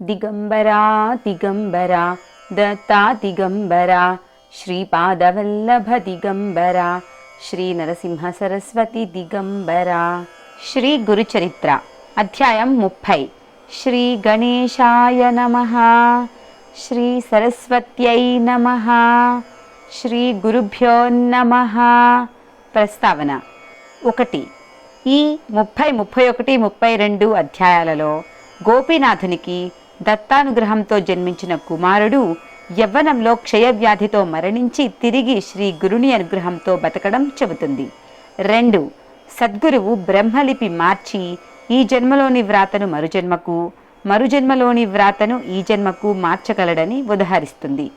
దిగంబరా దిగంబరా దత్తా దిగంబరా శ్రీపాదవల్లభ దిగంబరా శ్రీ నరసింహ సరస్వతి దిగంబరా శ్రీ గురుచరిత్ర అధ్యాయం ముప్పై శ్రీ గణేశాయ నమ శ్రీ సరస్వత్యై నమ శ్రీ గురుభ్యో నమ ప్రస్తావన ఒకటి. ఈ ముప్పై ముప్పై ఒకటి ముప్పై రెండు అధ్యాయాలలో గోపీనాథునికి దత్తానుగ్రహంతో జన్మించిన కుమారుడు యవ్వనంలో క్షయవ్యాధితో మరణించి తిరిగి శ్రీ గురుని అనుగ్రహంతో బతకడం చెబుతుంది. రెండు సద్గురువు బ్రహ్మలిపి మార్చి ఈ జన్మలోని వ్రాతను మరుజన్మకు మరుజన్మలోని వ్రాతను ఈ జన్మకు మార్చగలడని ఉదహరిస్తుంది.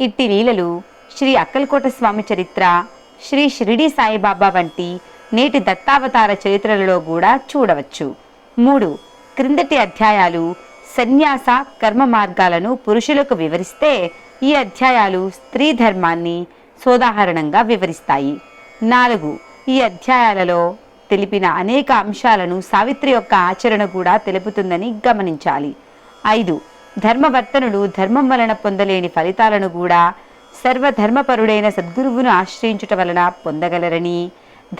ఇట్టి లీలలు శ్రీ అక్కల్కోట స్వామి చరిత్ర శ్రీ షిరిడి సాయిబాబా వంటి నేటి దత్తావతార చరిత్రలలో కూడా చూడవచ్చు. మూడు క్రిందటి అధ్యాయాలు సన్యాస కర్మ మార్గాలను పురుషులకు వివరిస్తే ఈ అధ్యాయాలు స్త్రీ ధర్మాన్ని సోదాహరణంగా వివరిస్తాయి. నాలుగు ఈ అధ్యాయాలలో తెలిపిన అనేక అంశాలను సావిత్రి యొక్క ఆచరణ కూడా తెలుపుతుందని గమనించాలి. ఐదు ధర్మవర్తనులు ధర్మం వలన పొందలేని ఫలితాలను కూడా సర్వధర్మపరుడైన సద్గురువును ఆశ్రయించుట వలన పొందగలరని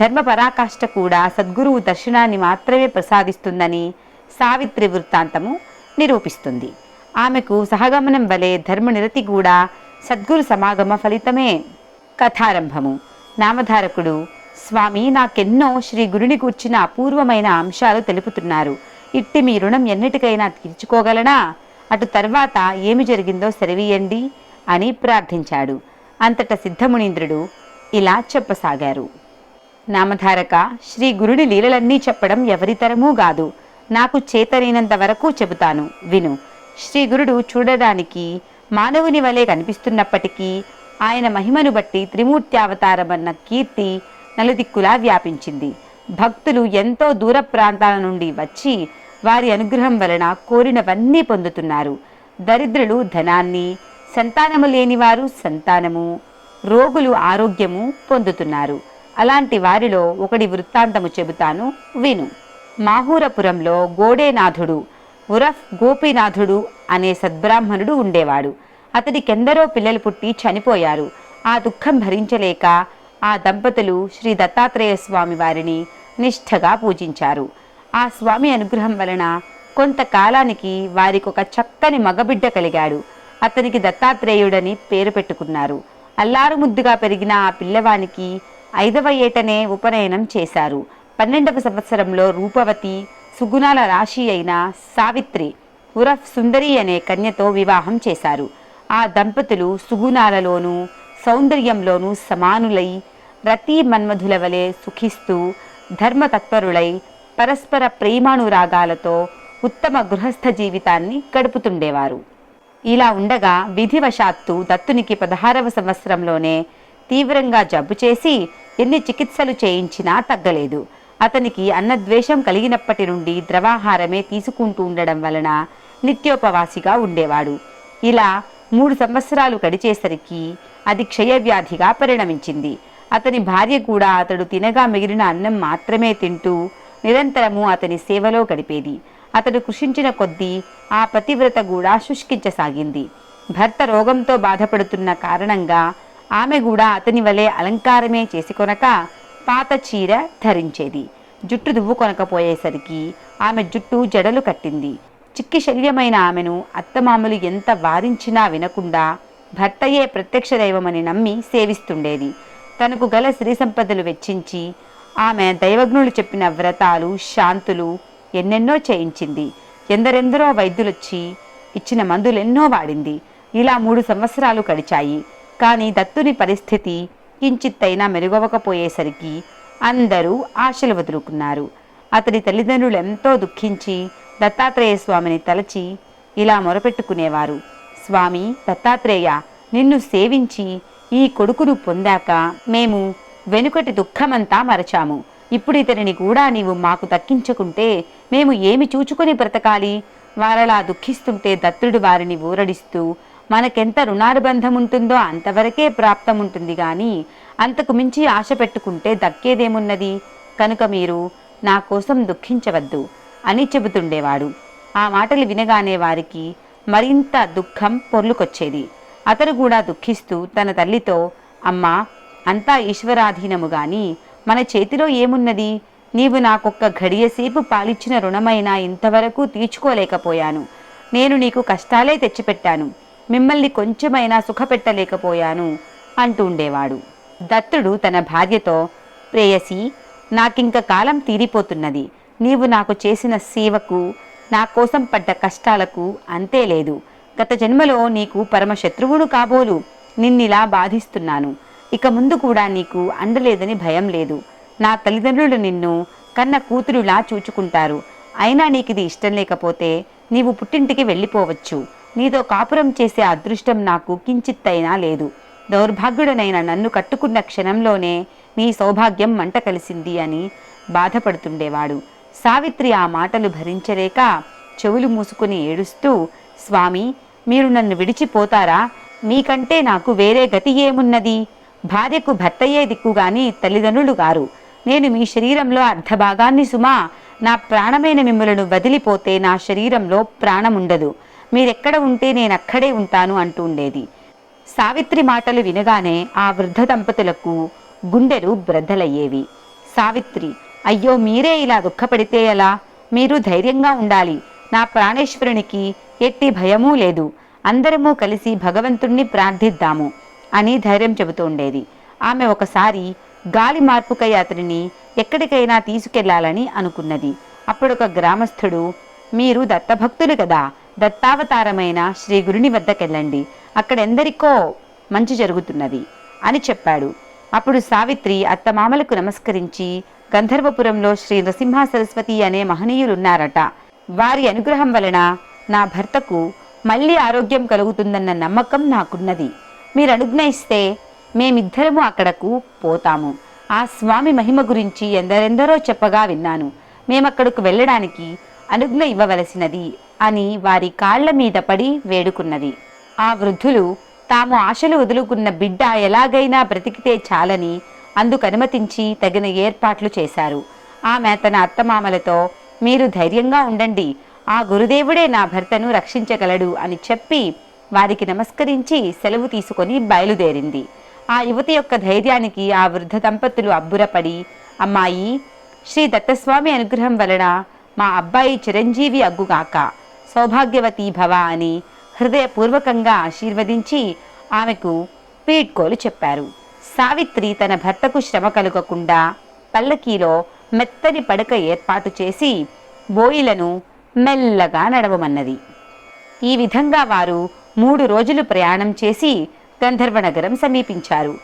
ధర్మ పరాకాష్ఠ కూడా సద్గురువు దర్శనాన్ని మాత్రమే ప్రసాదిస్తుందని సావిత్రి వృత్తాంతము నిరూపిస్తుంది. ఆమెకు సహగమనం వలె ధర్మనిరతి కూడా సద్గురు సమాగమ ఫలితమే. కథారంభము. నామధారకుడు స్వామి నాకెన్నో శ్రీ గురుని కూర్చిన అపూర్వమైన అంశాలు తెలుపుతున్నారు. ఇట్టి మీ రుణం ఎన్నిటికైనా తీర్చుకోగలనా? అటు తర్వాత ఏమి జరిగిందో సెలవీయండి అని ప్రార్థించాడు. అంతట సిద్ధమునీంద్రుడు ఇలా చెప్పసాగారు. నామధారక శ్రీ గురుని లీలలన్నీ చెప్పడం ఎవరితరమూ కాదు. నాకు చేతనైనంత వరకు చెబుతాను. విను. శ్రీ గురుడు చూడడానికి మానవుని వలె కనిపిస్తున్నప్పటికీ ఆయన మహిమను బట్టి త్రిమూర్తి అవతారమన్న కీర్తి నలుదిక్కులా వ్యాపించింది. భక్తులు ఎంతో దూర ప్రాంతాల నుండి వచ్చి వారి అనుగ్రహం వలన కోరినవన్నీ పొందుతున్నారు. దరిద్రులు ధనాన్ని సంతానము లేనివారు సంతానము రోగులు ఆరోగ్యము పొందుతున్నారు. అలాంటి వారిలో ఒకడి వృత్తాంతము చెబుతాను. విను. మాహూరపురంలో గోడేనాథుడు ఉరఫ్ గోపీనాథుడు అనే సద్బ్రాహ్మణుడు ఉండేవాడు. అతడికెందరో పిల్లలు పుట్టి చనిపోయారు. ఆ దుఃఖం భరించలేక ఆ దంపతులు శ్రీ దత్తాత్రేయ స్వామి వారిని నిష్ఠగా పూజించారు. ఆ స్వామి అనుగ్రహం వలన కొంతకాలానికి వారికొక చక్కని మగబిడ్డ కలిగాడు. అతనికి దత్తాత్రేయుడని పేరు పెట్టుకున్నారు. అల్లారు ముద్దుగా పెరిగిన ఆ పిల్లవానికి ఐదవ ఏటనే ఉపనయనం చేశారు. పన్నెండవ సంవత్సరంలో రూపవతి సుగుణాల రాశి అయిన సావిత్రి ఉరఫ్ సుందరి అనే కన్యతో వివాహం చేశారు. ఆ దంపతులు సుగుణాలలోనూ సౌందర్యంలోనూ సమానులై రతి మన్మధుల వలె సుఖిస్తూ ధర్మతత్పరులై పరస్పర ప్రేమానురాగాలతో ఉత్తమ గృహస్థ జీవితాన్ని గడుపుతుండేవారు. ఇలా ఉండగా విధివశాత్తు దత్తునికి పదహారవ సంవత్సరంలోనే తీవ్రంగా జబ్బు చేసి ఎన్ని చికిత్సలు చేయించినా తగ్గలేదు. అతనికి అన్నద్వేషం కలిగినప్పటి నుండి ద్రవాహారమే తీసుకుంటూ ఉండడం వలన నిత్యోపవాసిగా ఉండేవాడు. ఇలా మూడు సంవత్సరాలు గడిచేసరికి అది క్షయవ్యాధిగా పరిణమించింది. అతని భార్య కూడా అతడు తినగా మిగిలిన అన్నం మాత్రమే తింటూ నిరంతరము అతని సేవలో గడిపేది. అతడు కృషించిన కొద్దీ ఆ పతివ్రత కూడా శుష్కించసాగింది. భర్త రోగంతో బాధపడుతున్న కారణంగా ఆమె కూడా అతని వలె అలంకారమే చేసుకొనక పాత చీర ధరించేది. జుట్టు దువ్వు కొనకపోయేసరికి ఆమె జుట్టు జడలు కట్టింది. చిక్కి శల్యమైన ఆమెను అత్తమామలు ఎంత వారించినా వినకుండా భర్తయే ప్రత్యక్ష దైవమని నమ్మి సేవిస్తుండేది. తనకు గల స్త్రీ సంపదలు వెచ్చించి ఆమె దైవజ్ఞులు చెప్పిన వ్రతాలు శాంతులు ఎన్నెన్నో చేయించింది. ఎందరెందరో వైద్యులొచ్చి ఇచ్చిన మందులెన్నో వాడింది. ఇలా మూడు సంవత్సరాలు గడిచాయి. కానీ దత్తుని పరిస్థితి కించిత్తైనా మెరుగవకపోయేసరికి అందరూ ఆశలు వదులుకున్నారు. అతడి తల్లిదండ్రులు ఎంతో దుఃఖించి దత్తాత్రేయ స్వామిని తలచి ఇలా మొరపెట్టుకునేవారు. స్వామి దత్తాత్రేయ నిన్ను సేవించి ఈ కొడుకును పొందాక మేము వెనుకటి దుఃఖమంతా మరచాము. ఇప్పుడు ఇతనిని కూడా నీవు మాకు తక్కించకుంటే మేము ఏమి చూచుకొని బ్రతకాలి? వారలా దుఃఖిస్తుంటే దత్తుడు వారిని ఊరడిస్తూ మనకెంత రుణానుబంధం ఉంటుందో అంతవరకే ప్రాప్తం ఉంటుంది కానీ అంతకు మించి ఆశ పెట్టుకుంటే దక్కేదేమున్నది? కనుక మీరు నా కోసం దుఃఖించవద్దు అని చెబుతుండేవాడు. ఆ మాటలు వినగానే వారికి మరింత దుఃఖం పొర్లుకొచ్చేది. అతను కూడా దుఃఖిస్తూ తన తల్లితో అమ్మా అంతా ఈశ్వరాధీనము గాని మన చేతిలో ఏమున్నది? నీవు నాకొక్క ఘడియసేపు పాలిచ్చిన రుణమైనా ఇంతవరకు తీర్చుకోలేకపోయాను. నేను నీకు కష్టాలే తెచ్చిపెట్టాను. మిమ్మల్ని కొంచెమైనా సుఖపెట్టలేకపోయాను అంటుండేవాడు దత్తుడు తన భార్యతో ప్రేయసి నాకింక కాలం తీరిపోతున్నది. నీవు నాకు చేసిన సేవకు నా కోసం పడ్డ కష్టాలకు అంతే లేదు. గత జన్మలో నీకు పరమశత్రువుడు కాబోలు. నిన్నిలా బాధిస్తున్నాను. ఇక ముందు కూడా నీకు అండలేదని భయం లేదు. నా తల్లిదండ్రులు నిన్ను కన్న కూతురులా చూచుకుంటారు. అయినా నీకిది ఇష్టం లేకపోతే నీవు పుట్టింటికి వెళ్ళిపోవచ్చు. నీతో కాపురం చేసే అదృష్టం నాకు కించిత్తైనా లేదు. దౌర్భాగ్యుడనైన నన్ను కట్టుకున్న క్షణంలోనే నీ సౌభాగ్యం మంట కలిసింది అని బాధపడుతుండేవాడు. సావిత్రి ఆ మాటలు భరించలేక చెవులు మూసుకుని ఏడుస్తూ స్వామి మీరు నన్ను విడిచిపోతారా? మీకంటే నాకు వేరే గతి ఏమున్నది? భార్యకు భర్తయ్యే దిక్కుగాని తల్లిదండ్రులు గారు. నేను మీ శరీరంలో అర్ధభాగాన్ని సుమా నా ప్రాణమైన మిమ్మలను వదిలిపోతే నా శరీరంలో ప్రాణముండదు. మీరెక్కడ ఉంటే నేను అక్కడే ఉంటాను అంటూ ఉండేది. సావిత్రి మాటలు వినగానే ఆ వృద్ధ దంపతులకు గుండెలు బ్రద్దలయ్యేవి. సావిత్రి అయ్యో మీరే ఇలా దుఃఖపడితే ఎలా? మీరు ధైర్యంగా ఉండాలి. నా ప్రాణేశ్వరునికి ఎట్టి భయమూ లేదు. అందరము కలిసి భగవంతుణ్ణి ప్రార్థిద్దాము అని ధైర్యం చెబుతూ ఉండేది. ఆమె ఒకసారి గాలి మార్పుకై అతనిని ఎక్కడికైనా తీసుకెళ్ళాలని అనుకున్నది. అప్పుడొక గ్రామస్థుడు మీరు దత్తభక్తులు కదా. దత్తావతారమైన శ్రీ గురుని వద్దకెళ్ళండి. అక్కడెందరికో మంచి జరుగుతున్నది అని చెప్పాడు. అప్పుడు సావిత్రి అత్తమామలకు నమస్కరించి గంధర్వపురంలో శ్రీ నృసింహ సరస్వతి అనే మహనీయులున్నారట. వారి అనుగ్రహం వలన నా భర్తకు మళ్ళీ ఆరోగ్యం కలుగుతుందన్న నమ్మకం నాకున్నది. మీరు అనుజ్ఞయిస్తే మేమిద్దరము అక్కడకు పోతాము. ఆ స్వామి మహిమ గురించి ఎందరెందరో చెప్పగా విన్నాను. మేమక్కడకు వెళ్ళడానికి అనుజ్ఞ ఇవ్వవలసినది అని వారి కాళ్ళ మీద పడి వేడుకున్నది. ఆ వృద్ధులు తాము ఆశలు వదులుకున్న బిడ్డ ఎలాగైనా బ్రతికితే చాలని అందుకు అనుమతించి తగిన ఏర్పాట్లు చేశారు. ఆమె తన అత్తమామలతో మీరు ధైర్యంగా ఉండండి. ఆ గురుదేవుడే నా భర్తను రక్షించగలడు అని చెప్పి వారికి నమస్కరించి సెలవు తీసుకొని బయలుదేరింది. ఆ యువతి యొక్క ధైర్యానికి ఆ వృద్ధ దంపతులు అబ్బురపడి అమ్మాయి శ్రీ దత్తస్వామి అనుగ్రహం వలన మా అబ్బాయి చిరంజీవి అగ్గుగాక. సౌభాగ్యవతి భవ అని హృదయపూర్వకంగా ఆశీర్వదించి ఆమెకు పీడ్కోలు చెప్పారు. సావిత్రి తన భర్తకు శ్రమ కలుగకుండా పల్లకీలో మెత్తని పడక ఏర్పాటు చేసి బోయిలను మెల్లగా నడవమన్నది. ఈ విధంగా వారు మూడు రోజులు ప్రయాణం చేసి గంధర్వనగరం సమీపించారు.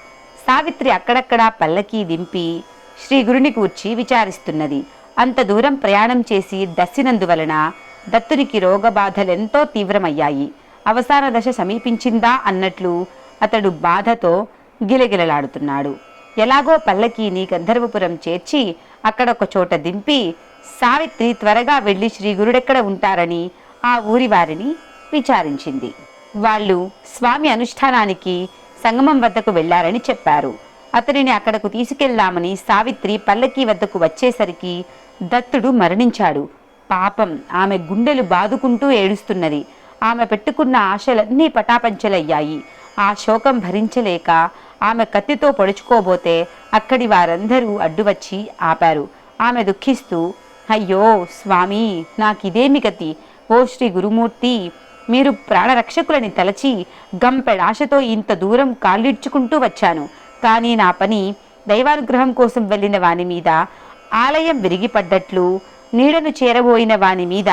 సావిత్రి అక్కడక్కడా పల్లకీ దింపి శ్రీ గురుని కూర్చి విచారిస్తున్నది. అంత దూరం ప్రయాణం చేసి దస్సినందువలన దత్తునికి రోగబాధలెంతో తీవ్రమయ్యాయి. అవసాన దశ సమీపించిందా అన్నట్లు అతడు బాధతో గిలగిలలాడుతున్నాడు. ఎలాగో పల్లకీని గంధర్వపురం చేర్చి అక్కడ ఒక చోట దింపి సావిత్రి త్వరగా వెళ్ళి శ్రీ గురుడెక్కడ ఉంటారని ఆ ఊరి వారిని విచారించింది. వాళ్ళు స్వామి అనుష్ఠానానికి సంగమం వద్దకు వెళ్ళారని చెప్పారు. అతనిని అక్కడకు తీసుకెళ్ళామని సావిత్రి పల్లకీ వద్దకు వచ్చేసరికి దత్తుడు మరణించాడు. పాపం ఆమె గుండెలు బాదుకుంటూ ఏడుస్తున్నది. ఆమె పెట్టుకున్న ఆశలన్నీ పటాపంచలయ్యాయి. ఆ శోకం భరించలేక ఆమె కత్తితో పొడుచుకోబోతే అక్కడి వారందరూ అడ్డువచ్చి ఆపారు. ఆమె దుఃఖిస్తూ అయ్యో స్వామి నాకిదేమి గతి? ఓ శ్రీ గురుమూర్తి మీరు ప్రాణరక్షకులని తలచి గంపెడాశతో ఇంత దూరం కాళ్ళిడ్చుకుంటూ వచ్చాను. కానీ నా పని దైవానుగ్రహం కోసం వెళ్ళిన వాని మీద ఆలయం విరిగిపడ్డట్లు నీడను చేరబోయిన వాని మీద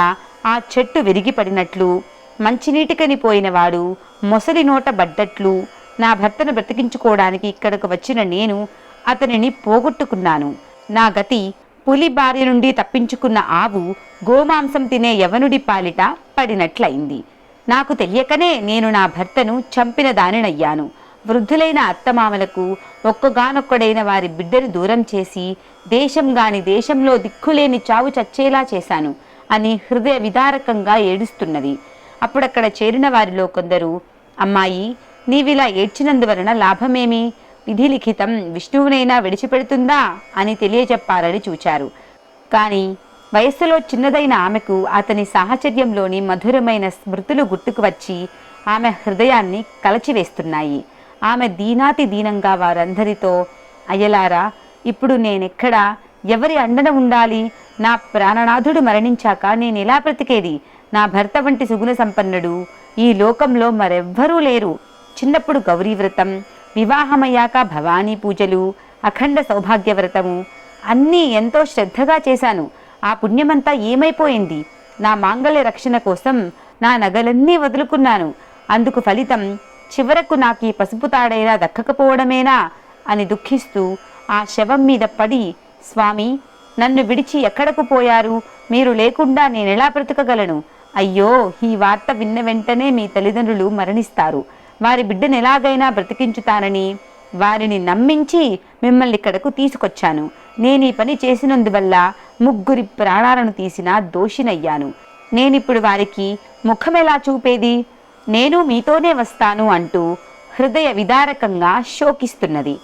ఆ చెట్టు విరిగిపడినట్లు మంచినీటికని పోయినవాడు మొసలి నోట బడ్డట్లు నా భర్తను బ్రతికించుకోవడానికి ఇక్కడకు వచ్చిన నేను అతనిని పోగొట్టుకున్నాను. నా గతి పులి భార్య నుండి తప్పించుకున్న ఆవు గోమాంసం తినే యవనుడి పాలిట పడినట్లయింది. నాకు తెలియకనే నేను నా భర్తను చంపిన దానినయ్యాను. వృద్ధులైన అత్తమామలకు ఒక్కగానొక్కడైన వారి బిడ్డను దూరం చేసి దేశం గాని దేశంలో దిక్కులేని చావు చచ్చేలా చేశాను అని హృదయ విదారకంగా ఏడుస్తున్నది. అప్పుడక్కడ చేరిన వారిలో కొందరు అమ్మాయి నీవిలా ఏడ్చినందువలన లాభమేమి? విధి లిఖితం విష్ణువునైనా విడిచిపెడుతుందా? అని తెలియజెప్పాలని చూచారు. కానీ వయస్సులో చిన్నదైన ఆమెకు అతని సాహచర్యంలోని మధురమైన స్మృతులు గుర్తుకు వచ్చి ఆమె హృదయాన్ని కలచివేస్తున్నాయి. ఆమె దీనాతి దీనంగా వారందరితో అయ్యలారా ఇప్పుడు నేనెక్కడ? ఎవరి అండన ఉండాలి? నా ప్రాణనాథుడు మరణించాక నేను ఎలా బ్రతికేది? నా భర్త వంటి సుగుణ సంపన్నుడు. ఈ లోకంలో మరెవ్వరూ లేరు. చిన్నప్పుడు గౌరీ వ్రతం వివాహమయ్యాక భవానీ పూజలు అఖండ సౌభాగ్య వ్రతము అన్నీ ఎంతో శ్రద్ధగా చేశాను. ఆ పుణ్యమంతా ఏమైపోయింది? నా మాంగళ్య రక్షణ కోసం నా నగలన్నీ వదులుకున్నాను. అందుకు ఫలితం చివరకు నాకు ఈ పసుపు తాడైనా దక్కకపోవడమేనా అని దుఃఖిస్తూ ఆ శవం మీద పడి స్వామి నన్ను విడిచి ఎక్కడకు పోయారు? మీరు లేకుండా నేనెలా బ్రతకగలను? అయ్యో ఈ వార్త విన్న వెంటనే మీ తల్లిదండ్రులు మరణిస్తారు. వారి బిడ్డను ఎలాగైనా బ్రతికించుతానని వారిని నమ్మించి మిమ్మల్ని ఇక్కడకు తీసుకొచ్చాను. నేను ఈ పని చేసినందువల్ల ముగ్గురి ప్రాణాలను తీసిన దోషినయ్యాను. నేనిప్పుడు వారికి ముఖం ఎలా చూపేది? నేను మీతోనే వస్తాను అంటూ హృదయ విదారకంగా శోకిస్తున్నది.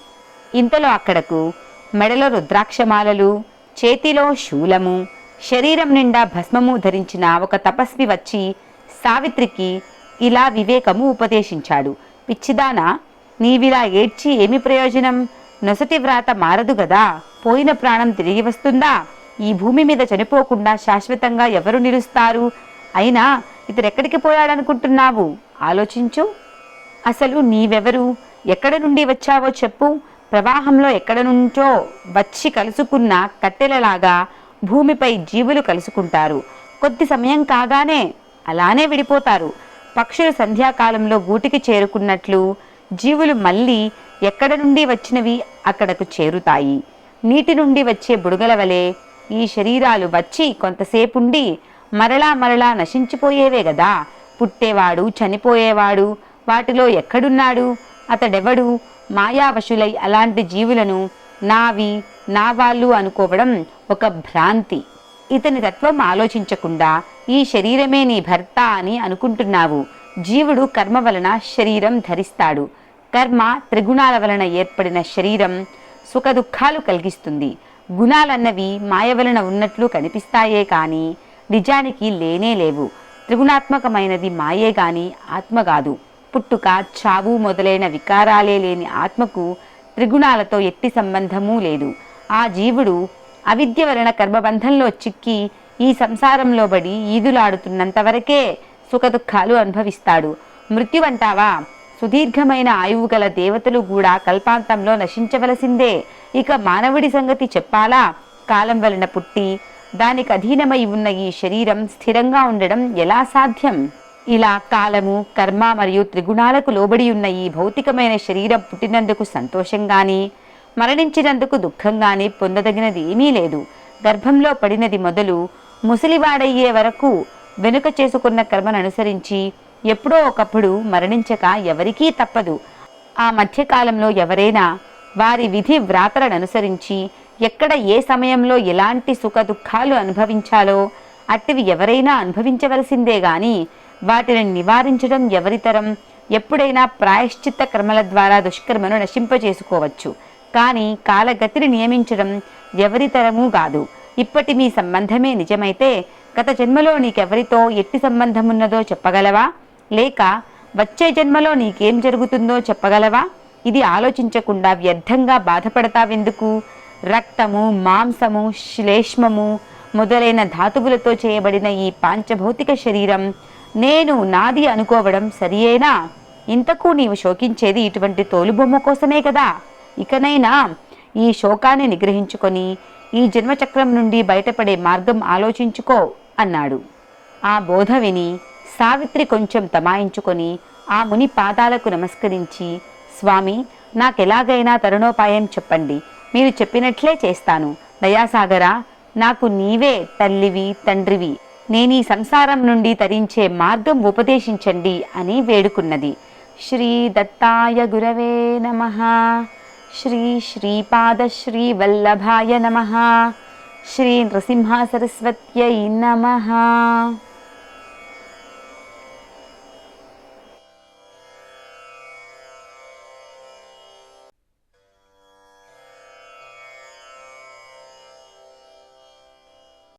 ఇంతలో అక్కడకు మెడలో రుద్రాక్షమాలలు చేతిలో శూలము శరీరం నిండా భస్మము ధరించిన ఒక తపస్వి వచ్చి సావిత్రికి ఇలా వివేకము ఉపదేశించాడు. పిచ్చిదానా నీవిలా ఏడ్చి ఏమి ప్రయోజనం? నొసటి వ్రాత మారదు గదా? పోయిన ప్రాణం తిరిగి వస్తుందా? ఈ భూమి మీద చనిపోకుండా శాశ్వతంగా ఎవరు నిలుస్తారు? అయినా ఇతరెక్కడికి పోయాడనుకుంటున్నావు? ఆలోచించు. అసలు నీవెవరు? ఎక్కడ నుండి వచ్చావో చెప్పు. ప్రవాహంలో ఎక్కడ నుంచో వచ్చి కలుసుకున్న కట్టెలలాగా భూమిపై జీవులు కలుసుకుంటారు. కొద్ది సమయం కాగానే అలానే విడిపోతారు. పక్షులు సంధ్యాకాలంలో గూటికి చేరుకున్నట్లు జీవులు మళ్ళీ ఎక్కడ నుండి వచ్చినవి అక్కడకు చేరుతాయి. నీటి నుండి వచ్చే బుడగల వలె ఈ శరీరాలు వచ్చి కొంతసేపుండి మరలా మరలా నశించిపోయేవే గదా. పుట్టేవాడు చనిపోయేవాడు వాటిలో ఎక్కడున్నాడు? అతడెవడు? మాయావశులై అలాంటి జీవులను నావి నా వాళ్ళు అనుకోవడం ఒక భ్రాంతి. ఇతని తత్వం ఆలోచించకుండా ఈ శరీరమే నీ భర్త అని అనుకుంటున్నావు. జీవుడు కర్మ వలన శరీరం ధరిస్తాడు. కర్మ త్రిగుణాల వలన ఏర్పడిన శరీరం సుఖదుఖాలు కలిగిస్తుంది. గుణాలన్నవి మాయ వలన ఉన్నట్లు కనిపిస్తాయే కానీ నిజానికి లేనే లేవు. త్రిగుణాత్మకమైనది మాయే గాని ఆత్మ కాదు. పుట్టుక చావు మొదలైన వికారాలే లేని ఆత్మకు త్రిగుణాలతో ఎట్టి సంబంధమూ లేదు. ఆ జీవుడు అవిద్య వలన కర్మబంధంలో చిక్కి ఈ సంసారంలో బడి ఈదులాడుతున్నంతవరకే సుఖదుఖాలు అనుభవిస్తాడు. మృత్యువంటావా? సుదీర్ఘమైన ఆయువు గల దేవతలు కూడా కల్పాంతంలో నశించవలసిందే. ఇక మానవుడి సంగతి చెప్పాలా? కాలం వలన పుట్టి దానికి అధీనమై ఉన్న ఈ శరీరం స్థిరంగా ఉండడం ఎలా సాధ్యం? ఇలా కాలము కర్మ మరియు త్రిగుణాలకు లోబడి ఉన్న ఈ భౌతికమైన శరీరం పుట్టినందుకు సంతోషంగాని మరణించినందుకు దుఃఖంగాని పొందదగినది ఏమీ లేదు. గర్భంలో పడినది మొదలు ముసలివాడయ్యే వరకు వెనుక చేసుకున్న కర్మను అనుసరించి ఎప్పుడో ఒకప్పుడు మరణించక ఎవరికీ తప్పదు. ఆ మధ్యకాలంలో ఎవరైనా వారి విధి వ్రాతలను అనుసరించి ఎక్కడ ఏ సమయంలో ఎలాంటి సుఖ దుఃఖాలు అనుభవించాలో అట్టివి ఎవరైనా అనుభవించవలసిందే గాని వాటిని నివారించడం ఎవరితరం ఎప్పుడైనా ప్రాయశ్చిత్త క్రమల ద్వారా దుష్కర్మను నశింపచేసుకోవచ్చు కానీ కాలగతిని నియమించడం ఎవరితరమూ కాదు. ఇప్పటి మీ సంబంధమే నిజమైతే గత జన్మలో నీకెవరితో ఎట్టి సంబంధం ఉన్నదో చెప్పగలవా? లేక వచ్చే జన్మలో నీకేం జరుగుతుందో చెప్పగలవా? ఇది ఆలోచించకుండా వ్యర్థంగా బాధపడతావెందుకు? రక్తము మాంసము శ్లేష్మము మొదలైన ధాతువులతో చేయబడిన ఈ పాంచభౌతిక శరీరం నేను నాది అనుకోవడం సరియేనా? ఇంతకు నీవు శోకించేది ఇటువంటి తోలుబొమ్మ కోసమే కదా. ఇకనైనా ఈ శోకాన్ని నిగ్రహించుకొని ఈ జన్మచక్రం నుండి బయటపడే మార్గం ఆలోచించుకో అన్నాడు. ఆ బోధ విని సావిత్రి కొంచెం తమాయించుకొని ఆ ముని పాదాలకు నమస్కరించి స్వామి నాకెలాగైనా తరుణోపాయం చెప్పండి. మీరు చెప్పినట్లే చేస్తాను. దయాసాగరా నాకు నీవే తల్లివి తండ్రివి. నేను ఈ సంసారం నుండి తరించే మార్గం ఉపదేశించండి అని వేడుకున్నది. శ్రీ దత్తాయ గురవే నమ. శ్రీ శ్రీపాద శ్రీ వల్లభాయ నమ. శ్రీ నృసింహ సరస్వత్యై నమ.